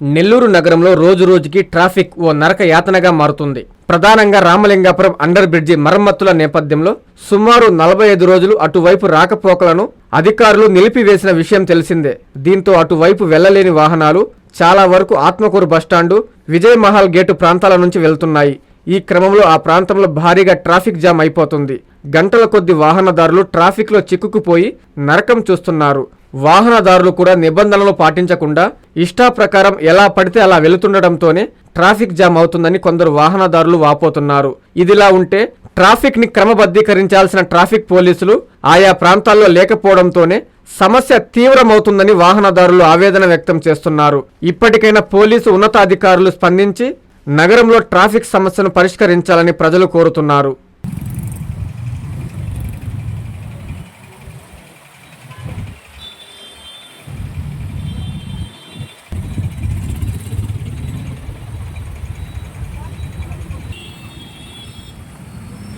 నెల్లూరు నగరంలో రోజు రోజుకి ట్రాఫిక్ ఓ నరక యాతనగా మారుతుంది. ప్రధానంగా రామలింగాపురం అండర్ బ్రిడ్జి మరమ్మతుల నేపథ్యంలో సుమారు నలభై ఐదు రోజులు అటువైపు రాకపోకలను అధికారులు నిలిపివేసిన విషయం తెలిసిందే. దీంతో అటువైపు వెళ్ళలేని వాహనాలు చాలా వరకు Atmakur bus stand Vijay Mahal gate ప్రాంతాల నుంచి వెళ్తున్నాయి. ఈ క్రమంలో ఆ ప్రాంతంలో భారీగా ట్రాఫిక్ జామ్ అయిపోతుంది. గంటల కొద్ది వాహనదారులు ట్రాఫిక్లో చిక్కుకుపోయి నరకం చూస్తున్నారు. వాహనదారులు కూడా నిబంధనలు పాటించకుండా ఇష్టా ప్రకారం ఎలా పడితే అలా వెళుతుండటంతోనే ట్రాఫిక్ జామ్ అవుతుందని కొందరు వాహనదారులు వాపోతున్నారు. ఇదిలా ఉంటే ట్రాఫిక్ని క్రమబద్ధీకరించాల్సిన ట్రాఫిక్ పోలీసులు ఆయా ప్రాంతాల్లో లేకపోవడంతోనే సమస్య తీవ్రమవుతుందని వాహనదారులు ఆవేదన వ్యక్తం చేస్తున్నారు. ఇప్పటికైనా పోలీసు ఉన్నతాధికారులు స్పందించి నగరంలో ట్రాఫిక్ సమస్యను పరిష్కరించాలని ప్రజలు కోరుతున్నారు.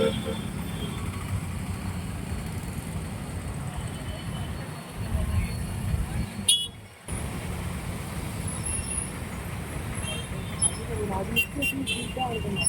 Yardım istiyorsunuz, biz de ayrılmaz.